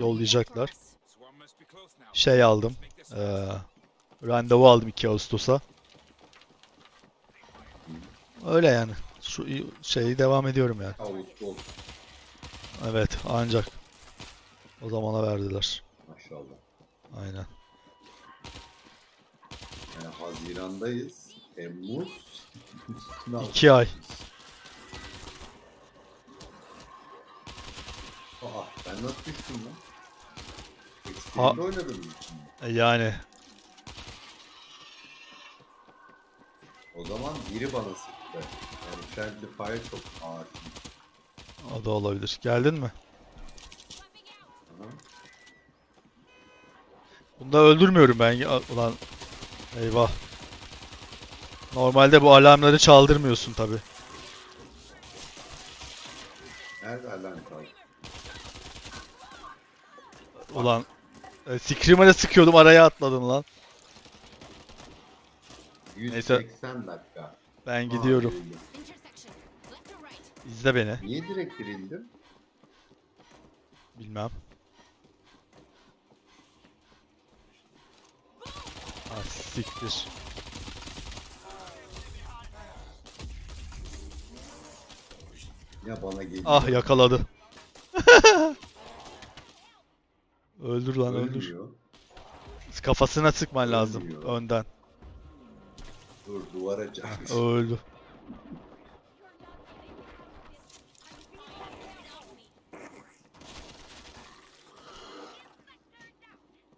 yollayacaklar. Şey aldım. eee, randevu aldım 2 Ağustos'a. Öyle yani. Şu şeyi devam ediyorum yani. Ağustos Evet ancak. O zamana verdiler. maşallah. Aynen. Yani Haziran'dayız. Temmuz. 2 ay. Aa ben nasıl düştüm lan? Ha- oynadım? E, Yani. O zaman biri bana sıktı. Yani Friendly Fire çok ağır. O da olabilir. Geldin mi? Aha. Bunda öldürmüyorum ben. Ulan. Eyvah. Normalde bu alarmları çaldırmıyorsun tabi. Nerede alarm kaldı? Ulan. E, Screamer'e sıkıyordum araya atladım lan. 180 dakika. Ben Aa, gidiyorum. İzle beni. Niye direkt dirildim? Bilmem. Ah siktir. Ya bana geliyor. Ah yakaladı. öldür lan öldür. Ölmüyor. Kafasına sıkman lazım Ölmüyor. önden. Dur duvara çarptı. Öldü.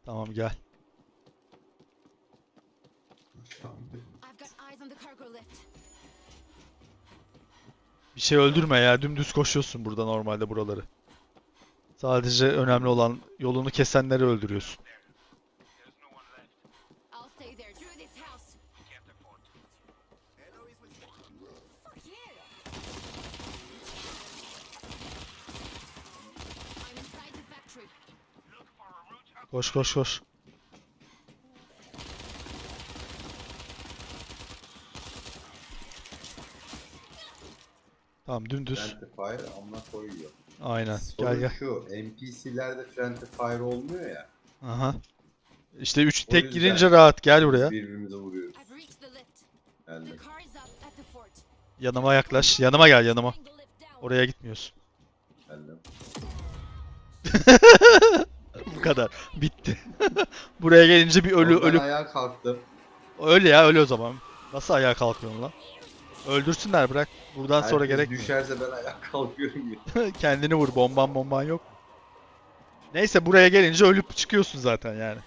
Tamam gel. I've got eyes on the cargo lift. Bir şey öldürme ya. Dümdüz koşuyorsun burada normalde buraları. Sadece önemli olan yolunu kesenleri öldürüyorsun. Koş koş koş. Tamam dümdüz. Amına koyuyor. Aynen. Sorun Gel gel. şu NPC'lerde Friendly Fire olmuyor ya. Aha. İşte 3 O tek girince rahat. Gel buraya. Birbirimize vuruyoruz. Fort. Yanıma yaklaş. Yanıma gel yanıma. Oraya gitmiyorsun. yani. Bu kadar. Bitti. Buraya gelince bir ölü ölü ayağa kalktım. öyle ya öyle o zaman. Nasıl ayağa kalkıyorsun lan? Öldürsünler bırak. Buradan sonra Herkes gerek düşerse ben ayağa kalkıyorum. Kendini vur. Bomban bomban yok. Neyse buraya gelince ölüp çıkıyorsun zaten yani.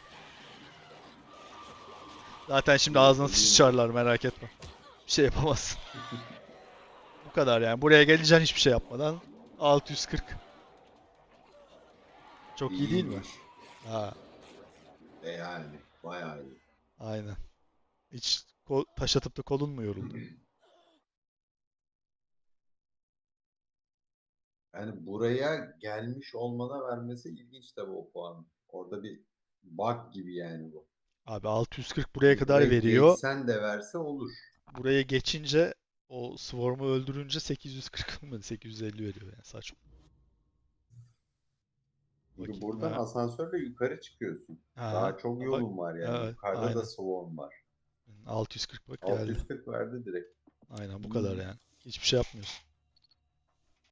Zaten şimdi ağzına sıçarlar merak etme. Bir şey yapamazsın. Bu kadar yani. Buraya geleceksin hiçbir şey yapmadan. 640. Çok iyi değil mi? Ha, E yani bayağı iyi. aynen. Hiç taş atıp da kolun mu yoruldu? Yani buraya gelmiş olmana vermesi ilginç tabii o puan. Orada bir bug gibi yani bu. Abi 640 buraya kadar Buraya veriyor. Geçsen de verse olur. Buraya geçince o Swarm'u öldürünce 840 mı 850 veriyor yani saçma. Bakayım buradan ben. asansörle yukarı çıkıyorsun. Ha, Daha çok bak- yolun var yani. evet, Yukarıda aynen. da swarm var. 640 bak geldi. 640 verdi direkt. Aynen bu kadar Hmm. yani. Hiçbir şey yapmıyorsun.